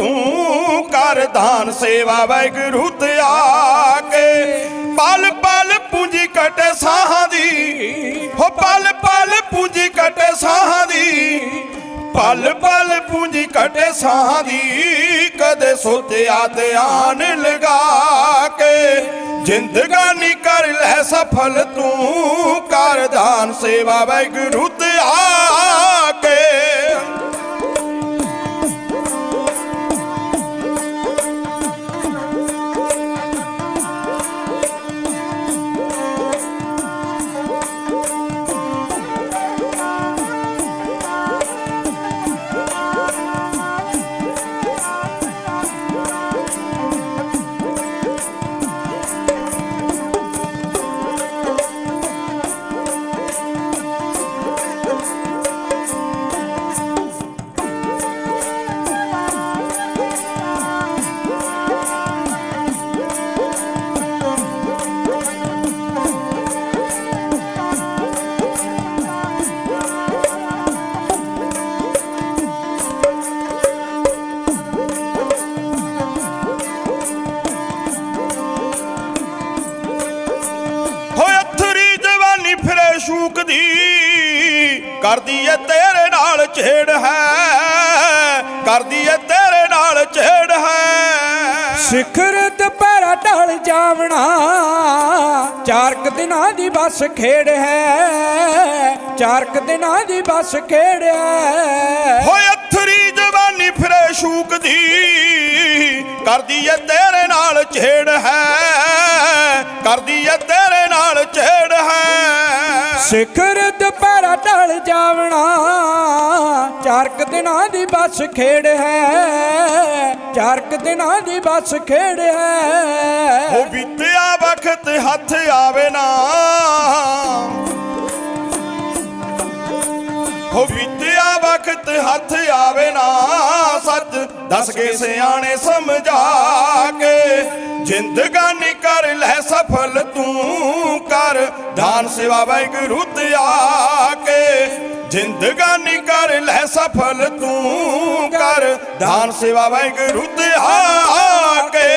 ਤੂੰ ਕਰ ਦਾਨ ਸੇਵਾ ਵੈਗੁਰੂ ਤੇ ਆ ਕੇ। ਪਲ ਪਲ ਪੂੰਜੀ ਕਟੇ ਸਾਹਾਂ ਦੀ, ਹੋ ਪਲ ਪਲ ਪੂੰਜੀ ਕਟੇ ਸਾਹਾਂ ਦੀ, ਪਲ ਪਲ ਪੂੰਜੀ ਕਟੇ ਸਾਹਾਂ ਦੀ, ਕਦੇ ਸੋਚਿਆ ਤੇ ਆਨ ਲਗਾ ਕੇ। ਜ਼ਿੰਦਗਾਨੀ ਕਰ ਲੈ ਸਫਲ ਤੂੰ, ਕਰ ਦਾਨ ਸੇਵਾ ਵੈਗੁਰੂ ਤੇ ਆ ਕਰਦੀ ਏ ਤੇਰੇ ਨਾਲ ਛੇੜ ਹੈ ਕਰਦੀ ਏ ਤੇਰੇ ਨਾਲ ਛੇੜ ਹੈ। ਸਿਖਰ ਦੁਪਹਿਰਾ ਢਲ ਜਾਵਣਾ ਚਾਰ ਕੁ ਦਿਨਾਂ ਦੀ ਬਸ ਖੇਡ ਹੈ ਚਾਰ ਕੁ ਦਿਨਾਂ ਦੀ ਬਸ ਖੇਡ ਹੈ। ਹੋਏ ਅਥਰੀ ਜਵਾਨੀ ਫਿਰੇ ਸ਼ੂਕਦੀ ਕਰਦੀ ਏ ਤੇਰੇ ਨਾਲ ਛੇੜ ਹੈ ਕਰਦੀ ਏ ਤੇਰੇ ਸਿਖਰ ਦੁਪਹਿਰਾ ਢਲ ਜਾਵਣਾ, ਚਾਰਕ ਦਿਨਾਂ ਦੀ ਬਸ ਖੇਡ ਹੈ, ਚਾਰਕ ਦਿਨਾਂ ਦੀ ਬਸ ਖੇਡ ਹੈ। ਹੋ ਬੀਤਿਆ ਵਕਤ ਹੱਥ ਆਵੇ ਨਾ। ਹੋ ਬੀਤਿਆ ਵਕਤ ਹੱਥ ਆਵੇ ਨਾ ਸੱਚ, ਦੱਸ ਕੇ ਸਿਆਣੇ ਸਮਝਾ ਕੇ। ਜ਼ਿੰਦਗਾਨੀ ਕਰ ਲੈ ਸਫਲ ਤੂੰ ਕਰ, ਦਾਨ ਸੇਵਾ ਵੈਗੁਰੂ ਤੇ ਆ ਕੇ। ਜ਼ਿੰਦਗਾਨੀ ਕਰ ਲੈ ਸਫਲ ਤੂੰ ਕਰ, ਦਾਨ ਸੇਵਾ ਵੈਗੁਰੂ ਤੇ ਆ ਕੇ।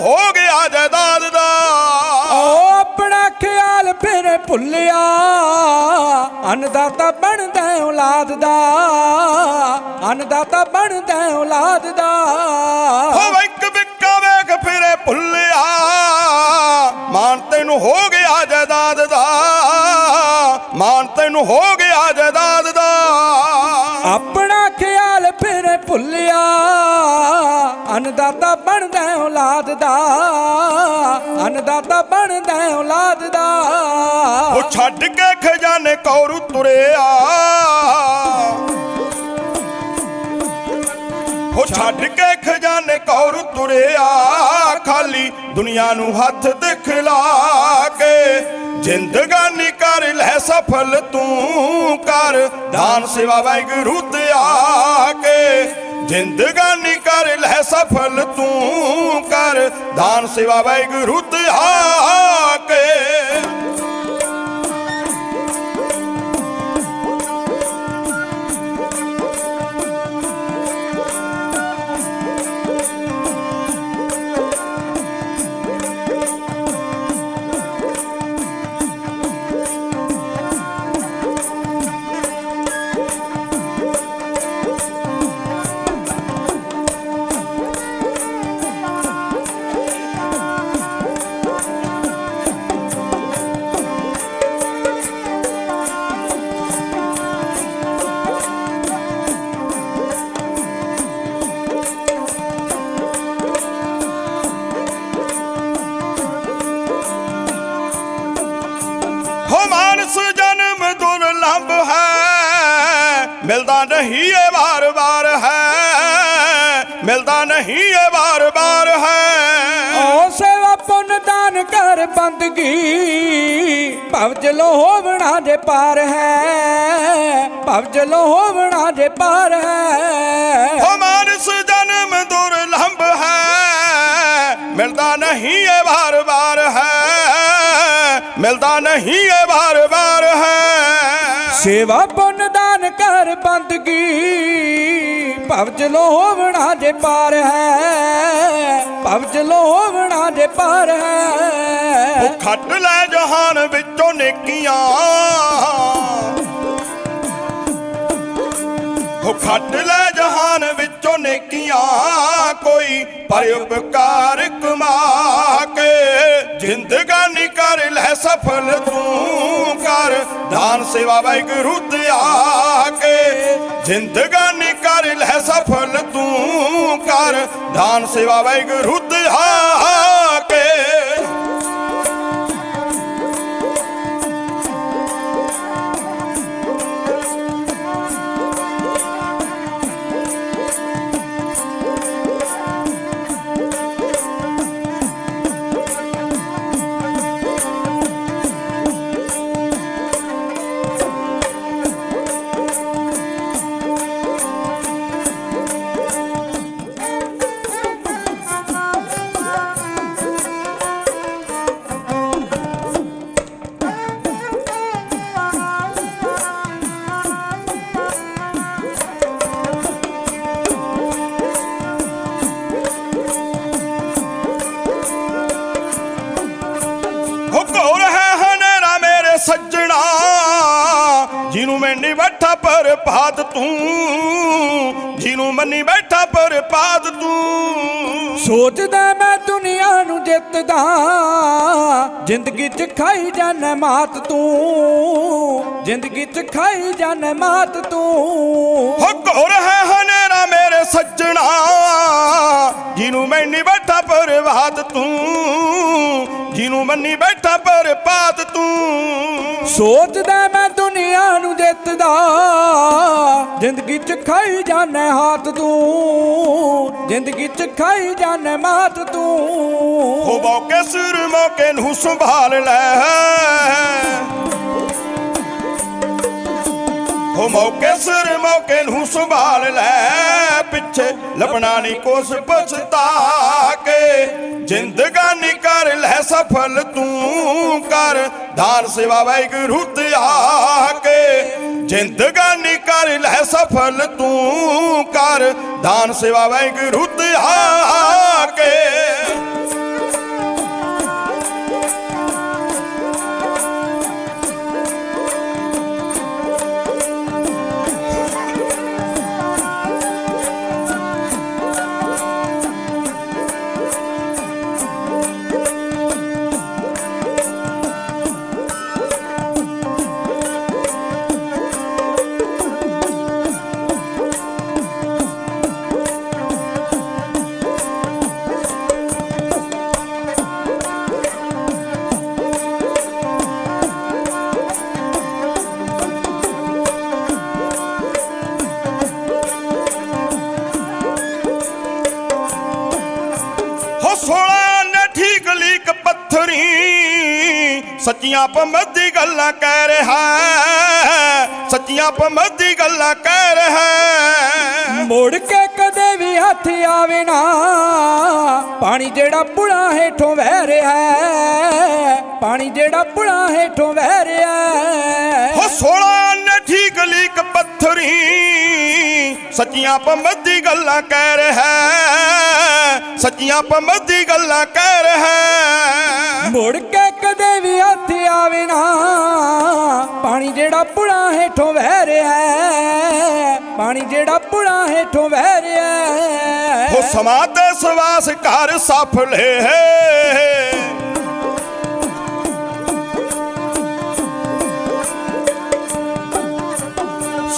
ਹੋ ਗਿਆ ਜਾਇਦਾਦ ਦਾ। ਓ ਆਪਣਾ ਖਿਆਲ ਫਿਰ ਭੁੱਲਿਆ। ਅਨਦਾਤਾ ਬਣਦਾ ਔਲਾਦ ਦਾ। ਅਨਦਾਤਾ ਬਣਦਾ ਔਲਾਦ ਦਾ। ਹੋ ਬੈਂਕ ਬੁੱਕਾ ਵੇਖ ਫਿਰੇ ਪੁੱਲਿਆ ਮਾਨ ਤੈਨੂੰ ਹੋ ਗਿਆ ਜਾਇਦਾਦ ਦਾ। ਮਾਨ ਤੈਨੂੰ ਹੋ ਗਿਆ ਜਾਇਦਾਦ ਦਾ। ਆਪਣਾ ਖਿਆਲ ਫਿਰ ਭੁੱਲਿਆ। ਅਨਦਾਤਾ ਔਲਾਦ ਦਾ ਅਨਦਾਤਾ ਬਣਦਾ ਔਲਾਦ ਦਾ ਉਹ ਛੱਡ ਕੇ ਖਜ਼ਾਨੇ ਕੌਰੂ ਤੁਰਿਆ। ਉਹ ਛੱਡ ਕੇ ਖਜ਼ਾਨੇ ਕੌਰੂ ਤੁਰਿਆ। ਖਾਲੀ ਦੁਨੀਆ ਨੂੰ ਹੱਥ ਦਿਖਲਾ ਕੇ, ਜ਼ਿੰਦਗਾਨੀ ਕਰ ਲੈ ਸਫਲ ਤੂੰ ਕਰ, ਦਾਨ ਸਿਵਾ ਵੈਗੁਰੂ ਤੇ ਆ ਕੇ। ਜ਼ਿੰਦਗਾਨੀ ਕਰ ਲੈ ਸਫਲ ਤੂੰ ਕਰ ਦਾਨ ਸੇਵਾ ਵੈਗੁਰੂ ਤੇ ਬੰਦਗੀ ਭਵ ਜਲੋ ਹੋਵਣਾ ਜੇ ਪਾਰ ਹੈ ਭਵ ਜਲੋ ਹੋਵਣਾ ਜੇ ਪਾਰ ਹੈ। ਹੋ ਮਾਨਸ ਜਨਮ ਦੁਰਲੰਭ ਹੈ ਮਿਲਦਾ ਨਹੀਂ ਇਹ ਵਾਰ ਵਾਰ ਹੈ ਮਿਲਦਾ ਨਹੀਂ ਇਹ ਵਾਰ ਵਾਰ ਹੈ। ਸੇਵਾ ਪੁੰਨ ਦਾਨ ਕਰ ਬੰਦਗੀ ਭਵ ਜਲੋ ਹੋਵਣਾ ਜੇ ਪਾਰ ਹੈ ਭਵ ਜਲੋ ਹੋਵਣਾ ਜੇ ਪਾਰ ਹੈ। ਉਹ ਖੱਟ ਲੈ ਜਹਾਨ ਵਿੱਚੋਂ ਨੇਕੀਆਂ। ਉਹ ਖੱਟ ਲੈ ਜਹਾਨ ਵਿੱਚੋਂ ਨੇਕੀਆਂ, ਕੋਈ ਪਰ ਕਮਾ ਕੇ ਜ਼ਿੰਦਗਾਨੀ ਕਰ ਲੈ ਸਫਲ ਤੂੰ ਕਰ। ਦਾਨ ਸੇਵਾ ਵਾਹਿਗੁਰੂ ਤੇ ਆ ਕੇ ਜ਼ਿੰਦਗਾਨੀ ਕਰ ਲੈ ਸਫਲ ਤੂੰ ਕਰ। ਦਾਨ ਸੇਵਾ ਵਾਹਿਗੁਰੂ ਤੇ ਆ ਸੱਜਣਾ ਜਿਹਨੂੰ ਮੈਂ ਨਹੀਂ ਬੈਠਾ ਪਰ ਪਾਤ ਤੂੰ ਜਿਹਨੂੰ ਮੰਨੀ ਬੈਠਾ ਪਰ ਪਾਤ ਤੂੰ। ਸੋਚਦਾ ਮੈਂ ਦੁਨੀਆ ਨੂੰ ਜਿੱਤਦਾ ਜ਼ਿੰਦਗੀ 'ਚ ਖਾਈ ਜਾਣਾ ਮਾਤ ਤੂੰ ਜ਼ਿੰਦਗੀ 'ਚ ਖਾਈ ਜਾਣਾ ਮਾਤ ਤੂੰ। ਹੋ ਘੋਰ ਹੈ ਹਨੇਰਾ ਮੇਰੇ ਸੱਜਣਾ ਜਿਹਨੂੰ ਮੈਂ ਨਹੀਂ ਬੈਠਾ ਪਰ ਬਾਤ ਤੂੰ ਜਿਹਨੂੰ ਮੰਨੀ ਬੈਠਾ ਪਰ ਪਾਤ ਤੂੰ। ਸੋਚਦਾ ਮੈਂ ਦੁਨੀਆ ਨੂੰ ਜਿੱਤਦਾ। ਜ਼ਿੰਦਗੀ 'ਚ ਖਾਈ ਜਾਣਾ ਹੱਥ ਤੂੰ। ਜ਼ਿੰਦਗੀ 'ਚ ਖਾਈ ਜਾਣਾ ਮਾਤ ਤੂੰ। ਹੋ ਮੌਕੇ ਸਿਰ ਮੌਕੇ ਨੂੰ ਸੰਭਾਲ ਲੈ। ਹੋ ਮੌਕੇ ਸਿਰ ਮੌਕੇ ਨੂੰ ਸੰਭਾਲ ਲੈ, ਪਿੱਛੇ ਲੱਭਣਾ ਨਹੀਂ ਕੋਸ ਪਛਤਾ ਕੇ। ਜ਼ਿੰਦਗਾਨੀ ਕਰ ਲੈ ਸਫਲ ਤੂੰ ਕਰ ਦਾਨ ਸੇਵਾ ਵਾਹਿਗੁਰੂ ਤੇ ਆ ਕੇ। ਜ਼ਿੰਦਗਾਨੀ ਕਰ ਲੈ ਸਫਲ ਤੂੰ ਕਰ, ਦਾਨ ਸੇਵਾ ਵਾਹਿਗੁਰੂ ਤੇ ਆ ਕੇ। ਸੱਚੀਆਂ ਪੰਮਤ ਦੀ ਗੱਲਾਂ ਕਹਿ ਰਿਹਾ ਸੱਚੀਆਂ ਪੰਮਤ ਦੀ ਗੱਲਾਂ ਕਹਿ ਰਿਹਾ ਮੁੜ ਕੇ ਕਦੇ ਵੀ ਹੱਥ ਆਵੇ ਨਾ, ਪਾਣੀ ਜਿਹੜਾ ਪੁਲਾਂ ਹੇਠੋਂ ਵਹਿ ਰਿਹਾ ਪਾਣੀ ਜਿਹੜਾ ਪੁਲਾਂ ਹੇਠੋਂ ਵਹਿ ਰਿਹਾ ਸੱਚੀਆਂ ਪੰਮਤ ਦੀ ਗੱਲਾਂ ਕਹਿ ਰਿਹਾ ਹੈ। ਸੱਚੀਆਂ ਪੰਮਤ ਦੀ ਗੱਲਾਂ ਕਹਿ ਰਿਹਾ ਹੈ। ਮੁੜ ਕੇ ਕਦੇ ਵੀ ਹੱਥ ਆਵੇ ਨਾ ਪਾਣੀ ਜਿਹੜਾ ਪੁਲਾਂ ਹੇਠੋਂ ਵਹਿ ਰਿਹਾ ਹੈ ਪਾਣੀ ਜਿਹੜਾ ਪੁਲਾਂ ਹੇਠੋਂ ਵਹਿ ਰਿਹਾ ਹੈ ਹੋ ਸਮਾਂ ਤੇ ਸਵਾਸ ਘਰ ਸਫਲੇ ਸਮਾਂ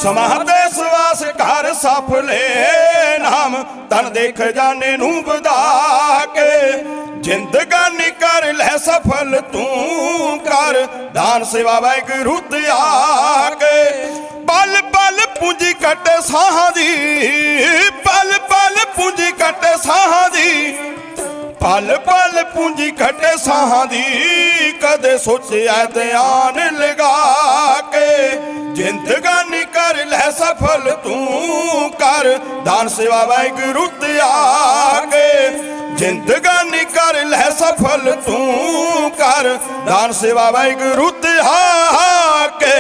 ਤੇ ਸਵਾਸ ਘਰ ਸਫਲੇ ਨਾਮ। ਤਨ ਦੇਖ ਜਾਣੇ ਨੂੰ ਵਧਾ ਕੇ, ਜ਼ਿੰਦਗਾਨੀ ਕਰ ਲੈ ਸਫਲ ਤੂੰ ਕਰ। ਦਾਨ ਸੇਵਾ ਵਾਹਿਗੁਰੂ ਤੇ ਆ ਕੇ। ਪਲ ਪਲ ਪੂੰਜੀ ਕੱਟੇ ਸਾਹਾਂ ਦੀ, ਪਲ ਪਲ ਪੂੰਜੀ ਕੱਟੇ ਸਾਹਾਂ ਦੀ। ਪਲ ਪਲ ਪੂੰਜੀ ਕੱਟੇ ਸਾਹਾਂ ਦੀ, ਕਦੇ ਸੋਚਿਆ ਧਿਆਨ ਲਗਾ ਕੇ। ਜ਼ਿੰਦਗਾਨੀ ਸਫਲ ਤੂੰ ਕਰ ਦਾਨ ਸੇਵਾ ਵਾਹਿਗੁਰੂ ਤਿਆਗੇ ਜਿੰਦਗਾਨੀ ਕਰ ਲੈ ਸਫਲ ਤੂੰ ਕਰ ਦਾਨ ਸੇਵਾ ਵਾਹਿਗੁਰੂ ਤਿਆਗੇ